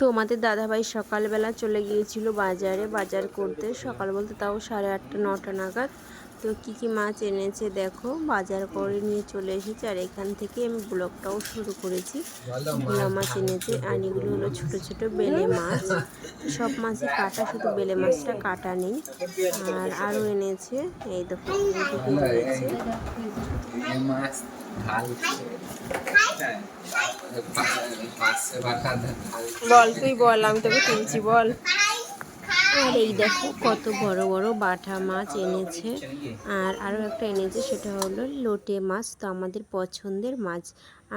তো আমাদের দাদাভাই সকালবেলা চলে গিয়েছিল বাজারে। বাজার করতে সকাল বলতে তাও সাড়ে আটটা, নটা নাগাদ। তো কী কী মাছ এনেছে দেখো, বাজার করে নিয়ে চলে এসেছে। আর এখান থেকে আমি ব্লগটাও শুরু করেছি। ভোলা মাছ এনেছে, আর এগুলো হলো ছোটো ছোটো বেলে মাছ। সব মাছই কাটা, শুধু বেলে মাছটা কাটা নেই। আর আরও এনেছে, এই এইটুকু বল, তুই বল, আমি তোকে তুলছি, বল। আর এই দেখো কত বড় বড় বাটা মাছ এনেছে। আর আরও একটা এনেছে, সেটা হলো লোটে মাছ, তো আমাদের পছন্দের মাছ।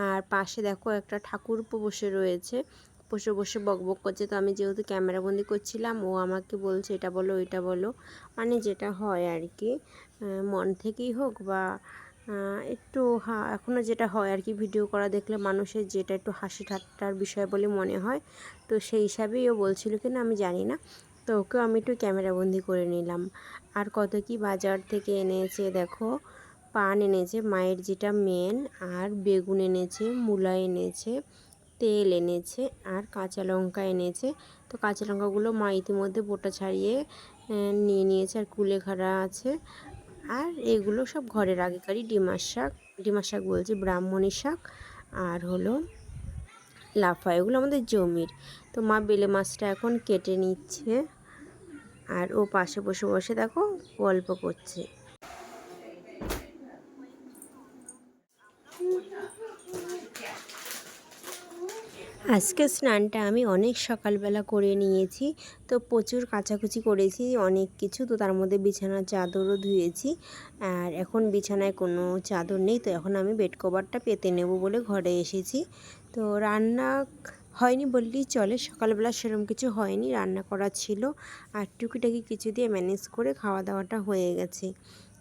আর পাশে দেখো একটা ঠাকুরপো বসে রয়েছে, বসে বসে বক বক করছে। তো আমি যেহেতু ক্যামেরাবন্দি করছিলাম, ও আমাকে বলছে, এটা বলো, ওইটা বলো। মানে যেটা হয় আর কি মন থেকেই হোক বা একটু এখনও যেটা হয় আর কি ভিডিও করা দেখলে মানুষের যেটা একটু হাসি ঠাট্টার বিষয় বলে মনে হয়। তো সেই হিসাবেই ও বলছিল কিনা আমি জানি না। তো ওকেও আমি একটু ক্যামেরাবন্দি করে নিলাম। আর কত কি বাজার থেকে এনেছে দেখো, পান এনেছে, মায়ের যেটা মেন আর বেগুন এনেছে, মূলা এনেছে, তেল এনেছে, আর কাঁচা লঙ্কা এনেছে। তো কাঁচা লঙ্কাগুলো মা ইতিমধ্যে বোটা ছাড়িয়ে নিয়ে নিয়েছে, আর কুলে কুলেখাড়া আছে। আর এগুলো সব ঘরের আগেকারই ডিমার শাক। ডিমার শাক বলছি, ব্রাহ্মণী শাক আর হলো লাফা এগুলো আমাদের জমির। তো মা বেলে মাছটা এখন কেটে নিচ্ছে আর ও পাশে বসে বসে দেখো গল্প করছে। আজকে স্নানটা আমি অনেক সকালবেলা করে নিয়েছি। তো প্রচুর কাচাকুচি করেছি, অনেক কিছু। তো তার মধ্যে বিছানার চাদরও ধুয়েছি। আর এখন বিছানায় কোনো চাদর নেই। তো এখন আমি বেড কভারটা পেতে নেব বলে ঘরে এসেছি। তো রান্না হয়নি বললেই চলে। সকালবেলা সেরকম কিছু হয়নি। রান্না করা ছিল। আর টুকিটাকি কিছু দিয়ে ম্যানেজ করে খাওয়া দাওয়াটা হয়ে গেছে।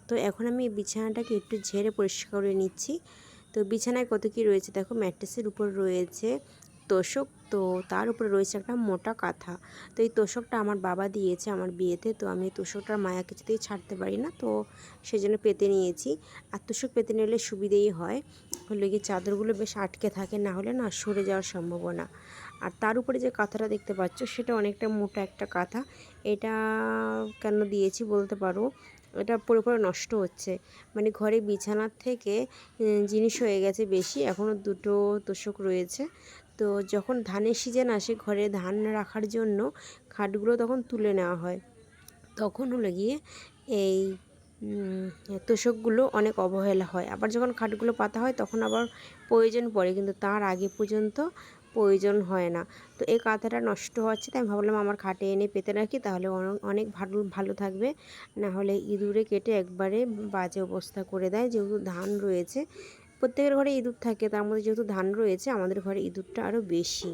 তো এখন আমি বিছানাটাকে একটু ঝেড়ে পরিষ্কার করে নিচ্ছি। তো বিছানায় কত কি রয়েছে? দেখো ম্যাট্রেসের উপর রয়েছে তোষক, তো তার উপরে রয়েছে একটা মোটা কাঁথা। তো এই তোষকটা আমার বাবা দিয়েছে আমার বিয়েতে, তো আমি তোষকটার মায়া কিছুতেই ছাড়তে পারি না, তো সেই জন্য পেতে নিয়েছি। আর তোষক পেতে নিলে সুবিধেই হয়। হলে গিয়ে চাদরগুলো বেশ আটকে থাকে, না হলে না সরে যাওয়ার সম্ভাবনা। আর তার উপরে যে কাঁথাটা দেখতে পাচ্ছ, সেটা অনেকটা মোটা একটা কাঁথা। এটা কেন দিয়েছি বলতে পারো? এটা পরে পরে নষ্ট হচ্ছে। মানে ঘরে বিছানার থেকে জিনিস হয়ে গেছে বেশি এখনও দুটো তোষক রয়েছে। তো যখন ধানের সিজন আসে ঘরে ধান রাখার জন্য খাটগুলো তখন তুলে নেওয়া হয়। তখন হলো গিয়ে এই তোষকগুলো অনেক অবহেলা হয়। আবার যখন খাটগুলো পাতা হয় তখন আবার প্রয়োজন পড়ে, কিন্তু তার আগে পর্যন্ত প্রয়োজন হয় না। তো এই কাঁথাটা নষ্ট হচ্ছে তাই ভাবলাম আমার খাটে এনে পেতে রাখি, তাহলে অনেক ভালো ভালো থাকবে। না হলে ইঁদুরে কেটে একবারে বাজে অবস্থা করে দেয়, যেহেতু ধান রয়েছে। প্রত্যেকের ঘরে ইঁদুর থাকে তার মধ্যে যেহেতু ধান রয়েছে আমাদের ঘরে ইঁদুরটা আরও বেশি।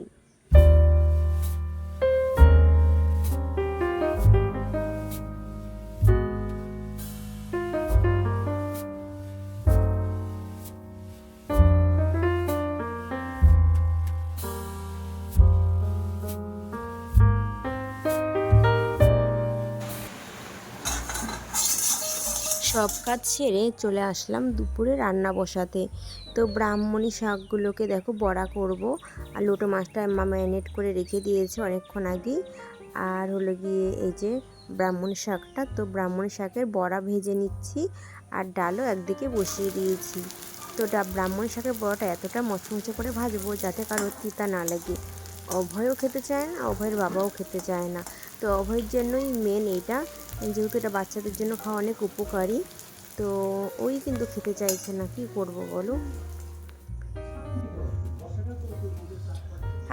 সব কাজ সেরে চলে আসলাম দুপুরে রান্না বসাতে। তো ব্রাহ্মণী শাকগুলোকে দেখো বড়া করব। আর লোটো মাছটা মা ম্যারিনেট করে রেখে দিয়েছে অনেকক্ষণ আগেই আর হলো গিয়ে এই যে ব্রাহ্মণী শাকটা, তো ব্রাহ্মণী শাকের বড়া ভেজে নিচ্ছি আর ডালও একদিকে বসিয়ে দিয়েছি। তো ব্রাহ্মণী শাকের বড়াটা এতটা মচমচে করে ভাজবো যাতে কারোর তিতা না লাগে। অভয়ও খেতে চায় না, অভয়ের বাবাও খেতে চায় না। তো অভয়ের জন্যই মেন এটা। যেহেতু এটা বাচ্চাদের জন্য খাওয়া অনেক উপকারী। তো ওই কিন্তু খেতে চাইছে না, কি করব বলো?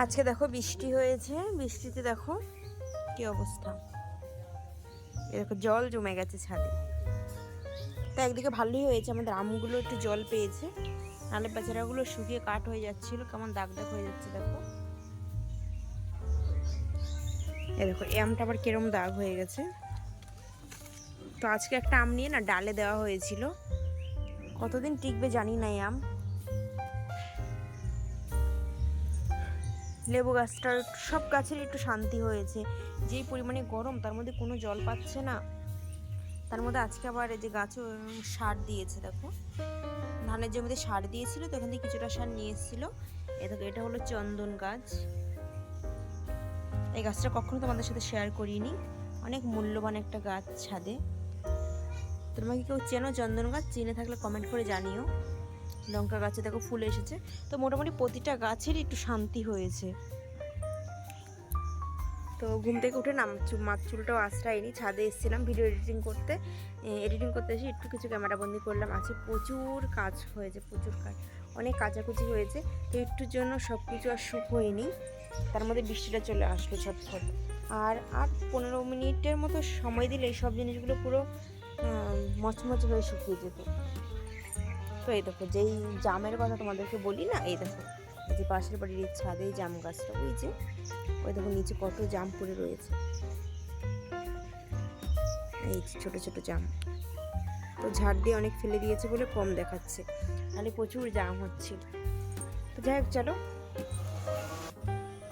আজকে দেখো বৃষ্টি হয়েছে। বৃষ্টিতে দেখো কি অবস্থা। এ দেখো জল জমে গেছে ছাদে। তো একদিকে ভালোই হয়েছে, আমাদের আমগুলো একটু জল পেয়েছে। নালে বেচারাগুলো শুকিয়ে কাঠ হয়ে যাচ্ছিল, কেমন দাগ দাগ হয়ে যাচ্ছে দেখো। এ দেখো, এই আমটা আবার কিরম দাগ হয়ে গেছে। তো আজকে একটা আম নিয়ে না ডালে দেওয়া হয়েছিল। কতদিন টিকবে জানি না আম। লেবু গাছটার সব গাছের একটু শান্তি হয়েছে। যেই পরিমাণে গরম, তার মধ্যে কোনো জল পাচ্ছে না। তার মধ্যে আজকে আবার এই যে গাছও সার দিয়েছে, দেখো। ধানের জমিতে সার দিয়েছিল, তো এখান থেকে কিছুটা সার নিয়ে এসেছিল। এ দেখো, এটা হলো চন্দন গাছ। এই গাছটা কখনো তোমাদের সাথে শেয়ার করিনি। অনেক মূল্যবান একটা গাছ ছাদে। তোমরা কি কেউ চেনো চন্দন গাছ? চিনে থাকলে কমেন্ট করে জানিও। লঙ্কা গাছে দেখো ফুল এসেছে। তো মোটামুটি প্রতিটা গাছেরই একটু শান্তি হয়েছে। তো ঘুম থেকে উঠে চু- মাছ চুলটাও আশ্রয়নি। ছাদে এসেছিলাম ভিডিও এডিটিং করতে। এডিটিং করতে এসে একটু কিছু ক্যামেরা বন্দি করলাম। আছে প্রচুর কাজ হয়েছে, প্রচুর কাজ। অনেক কাচাকুচি হয়েছে। তো একটুর জন্য সব কিছু আর শুক হয়নি। তার মধ্যে বৃষ্টিটা চলে আসলো ছটফট আর আর পনেরো মিনিটের মতো সময় দিলে সব জিনিসগুলো পুরো মচমচে হয়ে শুকিয়ে যেত। তো এই দেখো, যেই জামের কথা তোমাদেরকে বলি না, এই দেখো, যে পাশের বাড়ির ছাদে জাম গাছটা, ওই যে, ওই দেখো নিচে কত জাম পড়ে রয়েছে। এই ছোট ছোট জাম। তো ঝাড় দিয়ে অনেক ফেলে দিয়েছে বলে কম দেখাচ্ছে। তাহলে প্রচুর জাম হচ্ছিল তো যাই হোক, চলো।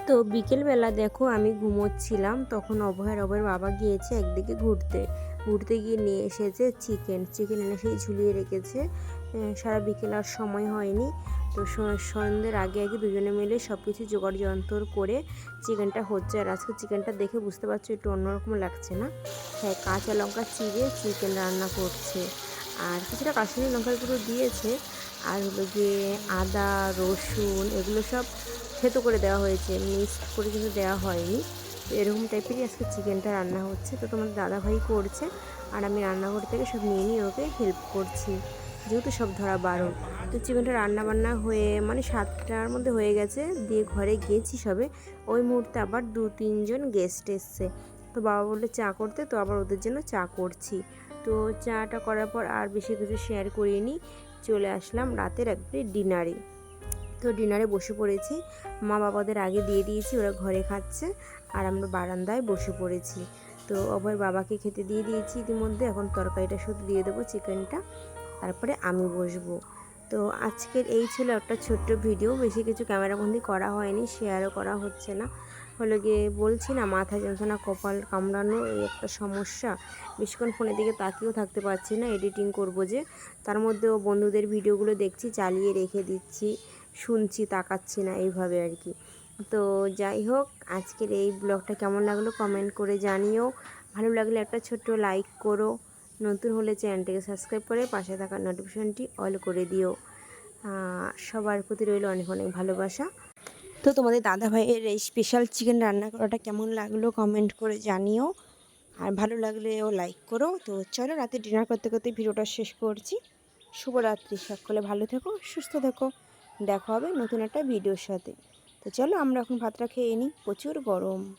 তো বিকেলবেলা দেখো আমি ঘুমোচ্ছিলাম, তখন অভয়ের অভয়ের বাবা গিয়েছে একদিকে ঘুরতে। ঘুরতে গিয়ে নিয়ে এসেছে চিকেন চিকেন এনে সেই ঝুলিয়ে রেখেছে। সারা বিকেল আর সময় হয়নি। তো সন্ধ্যের আগে আগে দুজনে মিলে সব কিছু জোগাড় যন্তর করে চিকেনটা হচ্ছে। আর আজকে চিকেনটা দেখে বুঝতে পারছ একটু অন্যরকম লাগছে না? হ্যাঁ কাঁচা লঙ্কা চিড়ে চিকেন রান্না করছে। আর কিছুটা কাশ্মীরি লঙ্কার গুঁড়ো দিয়েছে। আর হলো গিয়ে আদা, রসুন, এগুলো সব থেতো করে দেওয়া হয়েছে মিক্সড করে কিন্তু দেওয়া হয়নি। তো এরকম টাইপেরই আজকে চিকেনটা রান্না হচ্ছে। তো তোমাদের দাদাভাই করছে, আর আমি রান্নাঘর থেকে সব নিয়ে নিয়ে ওকে হেল্প করছি। যেহেতু সব ধরা বারণ। তো চিকেনটা রান্না বান্না হয়ে মানে সাতটার মধ্যে হয়ে গেছে, দিয়ে ঘরে গিয়েছি সবে। ওই মুহূর্তে আবার দু তিনজন গেস্ট এসছে। তো বাবা বলল চা করতে, তো আবার ওদের জন্য চা করছি। তো চাটা করার পর আর বেশি কিছু শেয়ার করিনি। চলে আসলাম রাতের একবারে ডিনারে তো ডিনারে বসে পড়েছি। মা বাবাদের আগে দিয়ে দিয়েছি, ওরা ঘরে খাচ্ছে আর আমরা বারান্দায় বসে পড়েছি। তো অভয় বাবাকে খেতে দিয়ে দিয়েছি ইতিমধ্যে, এখন তরকারিটা শুধু দিয়ে দেবো চিকেনটা, তারপরে আমি বসবো। তো আজকের এই ছিল একটা ছোট্ট ভিডিও, বেশি কিছু ক্যামেরাবন্দি করা হয়নি, শেয়ারও করা হচ্ছে না। হলো গিয়ে বলছি না, মাথা যন্ত্রণা, কপাল কামড়ানো, এই একটা সমস্যা। বেশিক্ষণ ফোনের দিকে তাকিয়েও থাকতে পারছি না এডিটিং করব যে। তার মধ্যেও বন্ধুদের ভিডিওগুলো দেখছি, চালিয়ে রেখে দিচ্ছি। শুনছি, তাকাচ্ছি না এইভাবে আর কি। তো যাই হোক, আজকের এই ব্লগটা কেমন লাগল কমেন্ট করে জানিও। ভালো লাগলে একটা ছোট্ট লাইক করো। নতুন হলে চ্যানেলটিকে সাবস্ক্রাইব করে পাশে থাকা নোটিফিকেশনটি অল করে দিও। সবার প্রতি রইল অনেক অনেক ভালোবাসা। তো তোমাদের দাদা ভাইয়ের এই স্পেশাল চিকেন রান্না করাটা কেমন লাগল কমেন্ট করে জানিও। আর ভালো লাগলে ও লাইক করো। তো চলো রাতে ডিনার করতে করতে ভিডিওটা শেষ করছি। শুভরাত্রি, সকলে ভালো থেকো, সুস্থ থেকো। দেখা হবে নতুন একটা ভিডিওর সাথে। তো চলো আমরা এখন ভাতটা খেয়ে নিই। প্রচুর গরম।